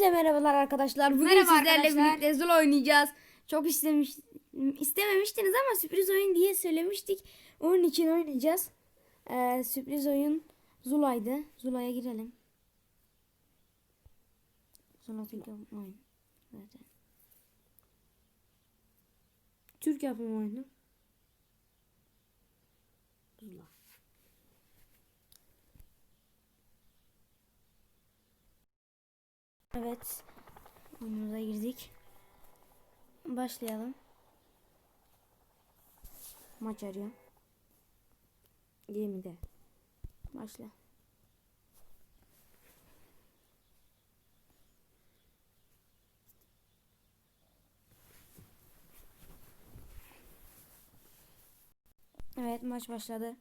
Hepinize merhabalar arkadaşlar. Bugün Merhaba sizlerle arkadaşlar. birlikte Zul oynayacağız. Çok istemiş istememiştiniz ama sürpriz oyun diye söylemiştik. Onun için oynayacağız. Ee, sürpriz oyun Zula'ydı. Zula'ya girelim. Zula tek yapım oyun. Zaten. Türk yapım oyunu. Zula. Evet. Oyunumuza girdik. Başlayalım. Maç arıyor. Gemide. Başla. Evet maç başladı.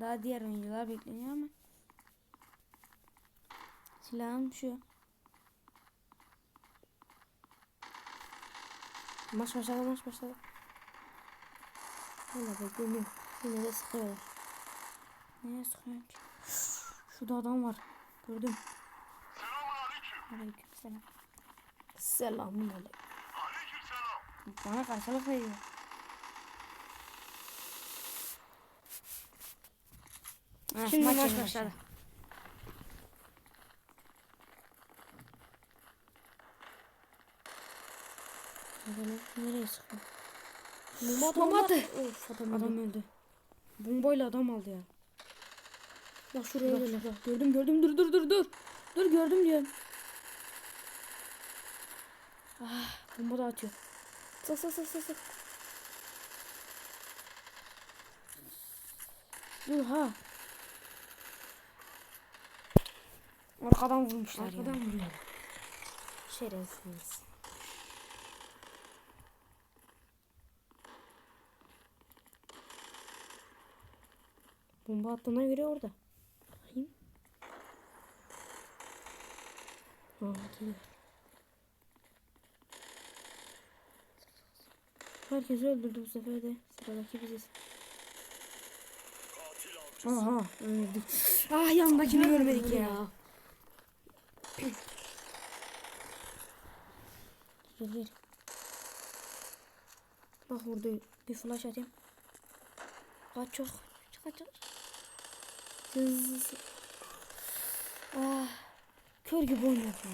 Daha diğer oyuncular bekleniyor ama. Silahım şu. Maç başladı maç başladı. Hala bekleniyor. Yine de sıkıyorlar. Neye sıkıyor ki? Şurada adam var. Gördüm. Aleyküm selam. Selamun aleyküm. Bana karşılık veriyor. Şimdi maç yeni başladı. Nereye, nereye sıkıyor? Bomba Bomba attı. Of adam, adam öldü. Bombayla adam aldı ya. Bak şuraya Bak. Bak, gördüm gördüm dur dur dur dur. Dur gördüm diyorum. Ah, bomba da atıyor. Sık sık sık sık. Dur ha. Arkadan vurmuşlar Arkadan ya. vuruyor. Şerefsiz. Bomba attığına göre orada. Bakayım. Gidiyor. Herkesi öldürdü bu sefer de. Sıradaki biziz. Aha öldük. Ah yanındakini görmedik ya. Gel gel. Bak burada bir flash atayım. Kaç çok. Kaç çok. Hızlı. Ah. Kör gibi oynuyor ya.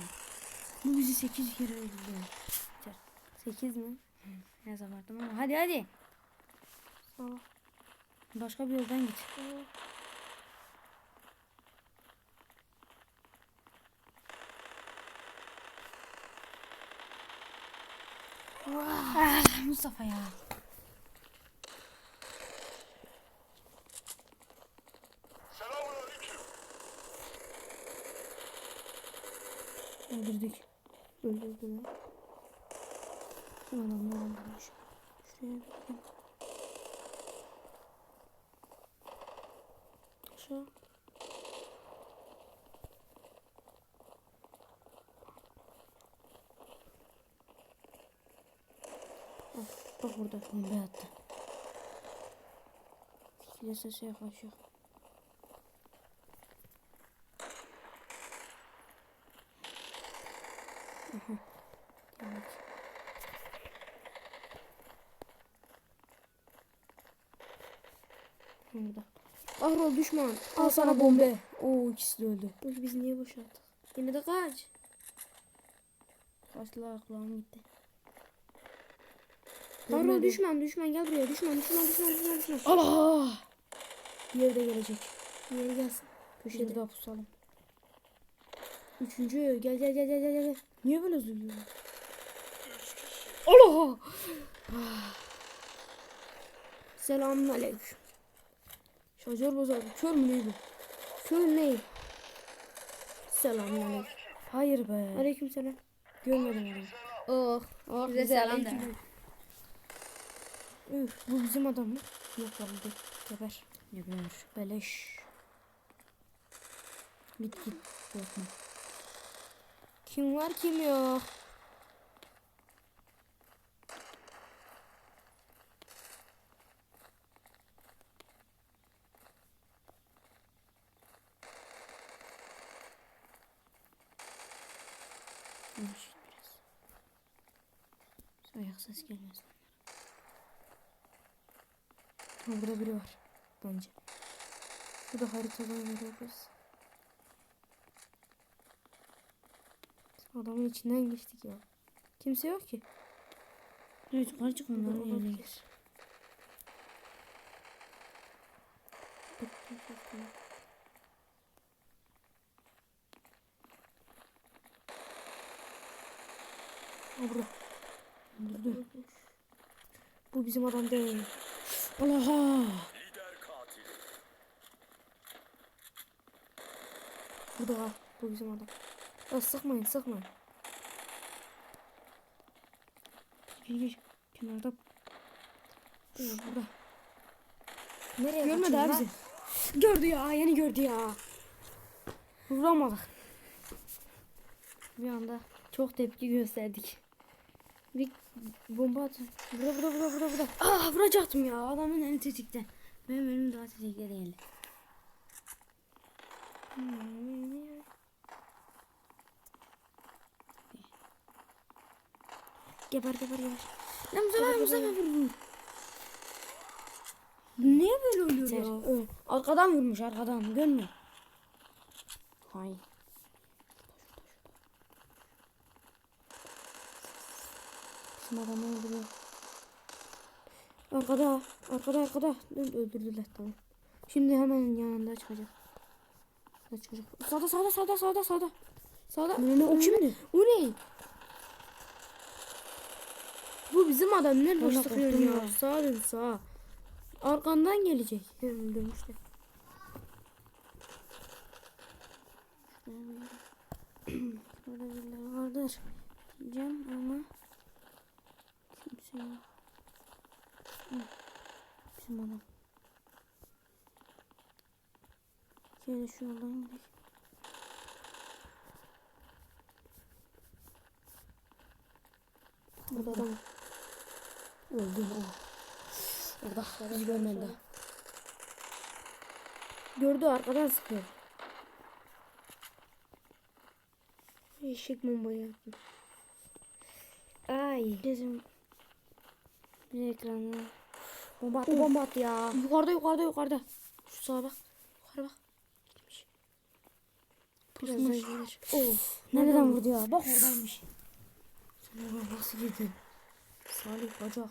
Bu bizi 8 kere öldürdü. 8 mi? Biraz abarttım ama hadi hadi. Aa. Başka bir yoldan git. Ah, Mustafa ya. Öldürdük. Öldürdüler. Kim adamlar öldürmüş. Şuraya bakayım. Aşağı. Bak, bak burada bomba attı. İkili sese yaklaşıyor. Aha. Evet. Burada. Ahrol düşman. Al sana bombe. Oo ikisi de öldü. Dur biz niye boşalttık? Yine de kaç. Kaçtılar kulağım gitti. Görmedim. düşman düşman gel buraya düşman düşman düşman düşman düşman. Allah. Diğeri de gelecek. Diğeri gelsin. Köşede daha pusalım. Üçüncü gel gel gel gel gel gel. Niye böyle üzülüyor? Allah! Selamun aleyküm. Şarjör bozuldu. Kör mü neydi? Kör ne? Selamun aleyküm. Hayır be. Aleyküm selam. Görmedim onu. Oh. Oh bize selam aleyküm. Üf, bu bizim adam mı? Yok lan bu. Geber. Geber. Beleş. Git git. Korkma. Kim var kim yok. Yavaş biraz. Ayak ses gelmez. Ha, burada biri var. Bence. Bu da haritadan görüyoruz. Adamın içinden geçtik ya. Kimse yok ki. Evet yukarı çık onların yerine gir. Burada. Dur. Bu bizim adam değil. Allah'a. Lider katil. Burada. Bu bizim adam. Ya sıkmayın sıkmayın. Gir gir. Kenarda. Burada. burada. Nereye Görmedi abi bizi. Gördü ya yeni gördü ya. Vuramadık. Bir anda çok tepki gösterdik. Bir bomba atın. Burada burada burada burada burada. Ah vuracaktım ya adamın eli tetikte. Benim elim daha tetikte değil. Geber geber geber. Lan bu sefer bu sefer vurdu. Niye böyle oluyor Yeter. ya? Arkadan vurmuş arkadan görmüyor. Hay. Bizim adamı öldürüyor. Arkada, arkada, arkada. Öl- Öldürdüler tamam. Şimdi hemen yanında çıkacak. Hadi çocuk. Sağda, sağda, sağda, sağda, sağda. Sağda. Ne, ne, o kimdi? O ne? Bu bizim adam. Ne boş sıkıyor ya. Sağa dön sağa. Arkandan gelecek. Hem öldürmüşler. Burada birileri vardır. Diyeceğim ama Hı, Bizim adam. Şöyle şu yoldan gidelim. Burada adam var. Öldü o. Orada bizi görmedi daha. Gördü arkadan sıkıyor. Eşek bombayı yaptım. Ay. Bizim bir ekranı. Bomba attı. Bomba attı ya. Yukarıda yukarıda yukarıda. Şu sağa bak. Yukarı bak. Gitmiş. Birazdan gelir. Of. Nereden vurdu ya? Bak oradaymış. Sen oraya nasıl girdin? Salih bacak.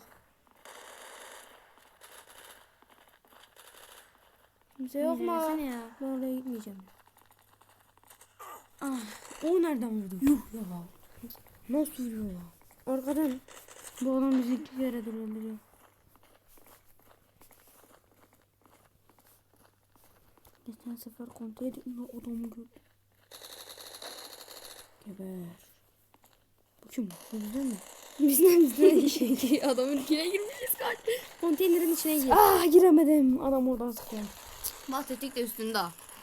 Kimse yok mu? Ya. Ben oraya gitmeyeceğim. Ah, o nereden vurdu? Yuh ya. Nasıl vuruyor ya? Arkadan. Bu adam bizi iki kere öldürüyor. Geçen sefer konteynerimde adamı gördüm. Geber. Bu kim? Bu bizden mi? Bizden bizden şey adamın içine girmişiz kaç. Konteynerin içine gir. Ah giremedim. Adam oradan sıkıyor. Bahsettik de üstünde.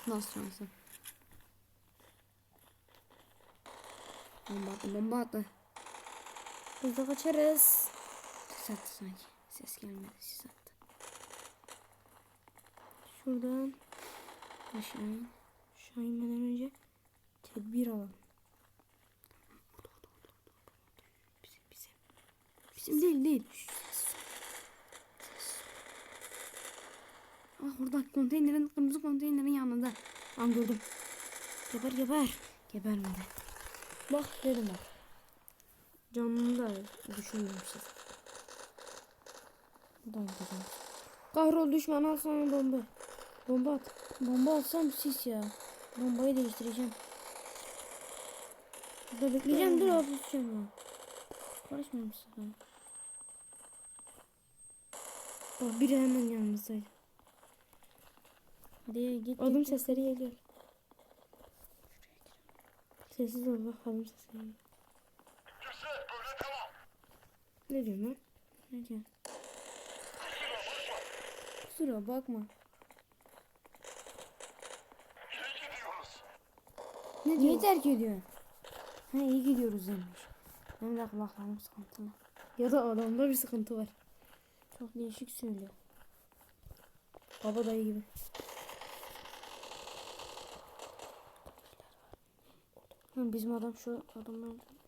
Nasıl şansı? Bomba attı, bomba attı. De kaçarız. Ses attı sanki. Ses gelmedi, ses attı. Şuradan Aşağı in. aşağı inmeden önce tedbir alalım. Bizim, bizim. Bizim değil, değil. Ah burada konteynerin, kırmızı konteynerin yanında. An gördüm. Geber geber. Gebermedi. Bak dedim bak. Canını da düşünmemişiz. Buradan gideceğim. Kahrol düşman al sana bomba. Bomba at. Bomba atsam sis ya. Bombayı değiştireceğim. Burada bekleyeceğim dur hafif düşeceğim ya. Karışmıyor musun sen? Bak biri hemen yanımızdaydı. Hadi git. Adım git. sesleri geliyor. Sessiz ol bak adım sesleri geliyor. Güzel böyle devam. Ne diyorsun lan? Ne diyor? Kusura bakma. Ne Niye terk ediyorsun? Ha iyi gidiyoruz demiş. Benim de kulaklarım sıkıntılı. Ya da adamda bir sıkıntı var. Çok değişik söylüyor. Baba dayı gibi. Bizim adam şu adamı öldürmüş.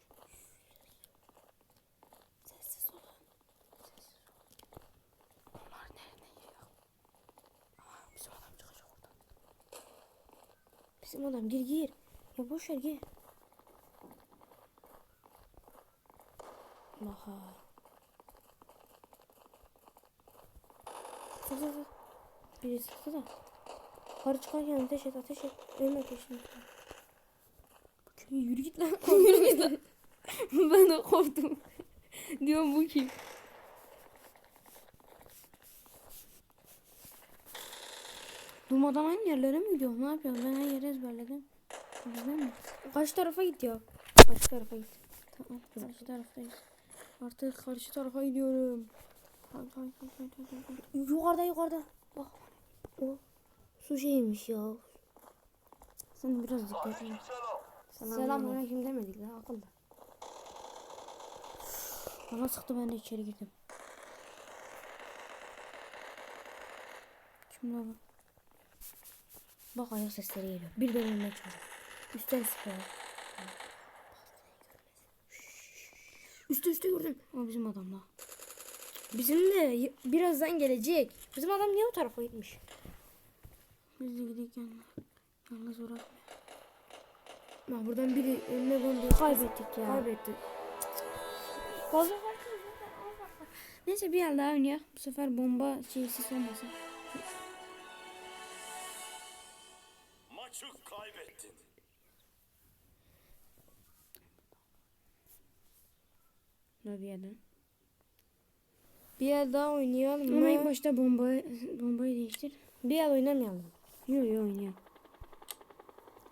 Bizim adam gir gir. Ya boş ver gir. Aha. Sık sık sık. Biri sıktı da. Yukarı çıkarken ateş et ateş et. Ölme ateşini. Yürü git lan. Yürü git lan. ben de korktum. Diyorum bu kim? Durmadan aynı yerlere mi gidiyor? Ne yapıyor? Ben her yeri ezberledim. Bizden mi? Karşı tarafa git ya. Karşı tarafa git. Tamam. Karşı taraftayız. Artık karşı tarafa gidiyorum. Yukarıda yukarıda. Bak. O su şeymiş ya. Sen biraz dikkat et. Selam. Selam aleyküm demedik la akıllı. Bana sıktı ben de içeri girdim. Kim lan bu? Bak ayak sesleri geliyor. Bir bölümden çocuk. Üstten sıkıyor. Üstü üstü gördüm. O bizim adam la. Bizim de birazdan gelecek. Bizim adam niye o tarafa gitmiş? Biz de yanına. Yalnız uğraşma. Bak buradan biri önüne bombayı Kaybettik ya. Kaybettik. Fazla Neyse bir el daha oynayalım. Bu sefer bomba şeysiz olmasın. Dur bir yerden. Bir el daha oynayalım Ama ilk başta bombayı, bombayı değiştir. Bir el oynamayalım. Yok yok oynuyor.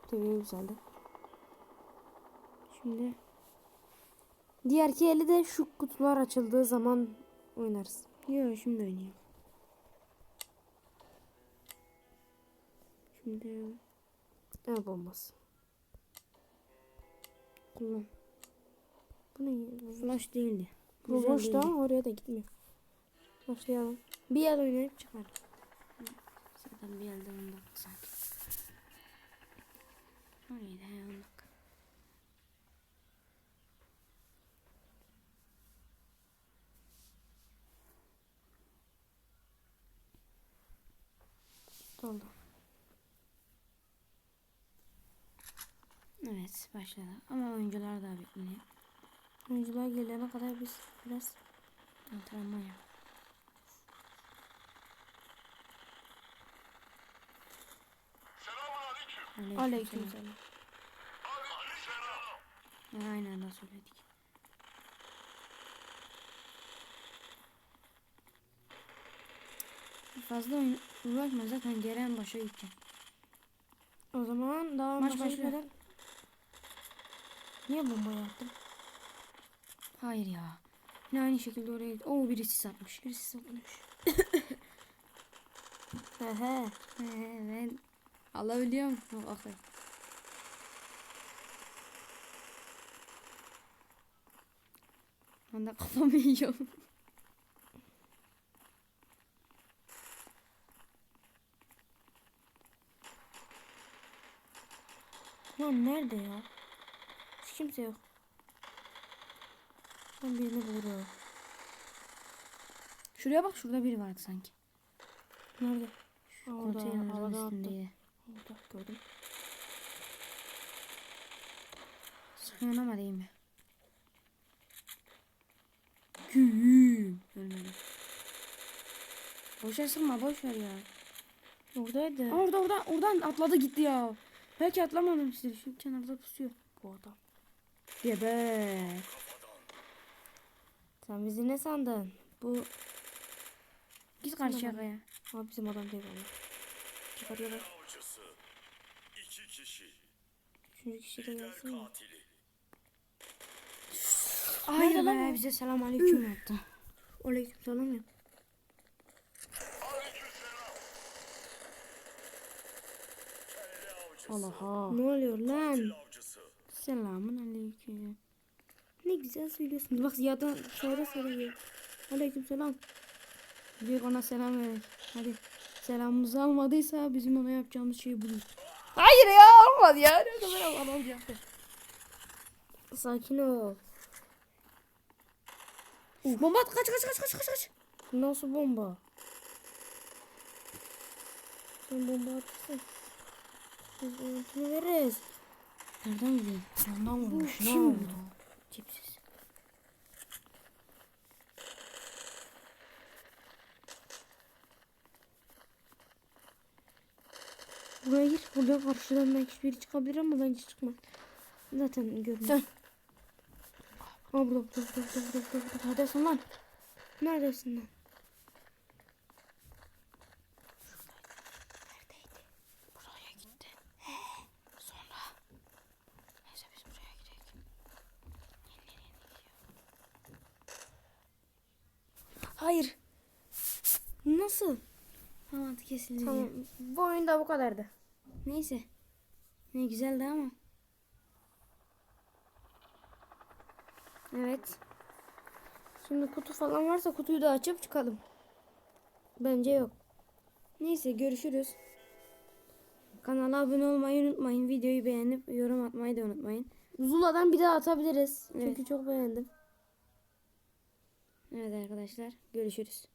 Tabii güzeldi. Şimdi Diğerki eli de şu kutular açıldığı zaman oynarız. yok şimdi oynuyor. Şimdi El bombası. kullan. Bu ne? Flash değildi. Bu Güzel boş da değildi. oraya da gitmiyor. Başlayalım. Bir el oynayıp çıkar. Zaten bir elde ondan sanki. Orayı da yandık. Oldu. Evet başladı. Ama oyuncular daha bitmiyor. Oyuncular gelene kadar biz biraz Antrenman yap. Selamun aleyküm. aleykümselam. Aleykümselam. Yani aynı anda söyledik. Fazla uğraşma zaten geri en başa gideceğim. O zaman daha Maç gitmeden Niye bomba yaptım? Hayır ya. Yine aynı şekilde oraya git. Oo birisi satmış. Birisi satmış. Hehe. He, ben alabiliyorum. Bak bakayım. Ben de kafamı yiyorum. Lan nerede ya? Hiç kimse yok. Ben birini bulurum. Şuraya bak şurada biri vardı sanki. Nerede? Aa, Orada Konteynerin üstündeydi. Orada gördüm. Ama değil mi? Güm. Ölmedim. Boşa sıkma boş ver ya. Oradaydı. Aa, orada orada oradan atladı gitti ya. Belki atlamadım işte. Şu kenarda pusuyor. Bu adam. Geber. Sen bizi ne sandın? Bu Git karşıya kaya. Aa, bizim adam değil ama. Çıkarıyorlar. Avcısı. İki kişi. Üçüncü kişi de gelsin mi? katili. Hayır lan bize selam aleyküm yaptı. Aleyküm selam ya. Aleykümselam. Kelle avcısı. Allah'a. Ne oluyor lan? Selamun aleyküm. Ne güzel söylüyorsun. Bak Ziya'dan söyle söylüyor. Aleyküm selam. Bir ona selam ver. Hadi. Selamımızı almadıysa bizim ona yapacağımız şeyi bulur. Hayır ya olmadı ya. Ne kadar olacaktı. Sakin ol. Bomba at kaç kaç kaç kaç kaç kaç. Nasıl bomba? Sen bomba atırsın. Biz görüntünü veririz. Nereden vurayım? Yandan vurmuş. Ne oldu? Tipsiz. Buraya gir. Burada karşıdan belki biri çıkabilir ama bence çıkmaz. Zaten görünüyor. Dön. Aa burada burada burada. burada. Neredesin lan? Neredesin lan? Neredeydi? Buraya gitti. Sonra. Neyse biz buraya gidelim. Nereye gidiyor? Hayır. Nasıl? Tamam kesildi. Tamam. Bu oyunda bu kadardı. Neyse. Ne güzeldi ama. Evet. Şimdi kutu falan varsa kutuyu da açıp çıkalım. Bence yok. Neyse görüşürüz. Kanala abone olmayı unutmayın. Videoyu beğenip yorum atmayı da unutmayın. Zula'dan bir daha atabiliriz. Evet. Çünkü çok beğendim. Evet arkadaşlar görüşürüz.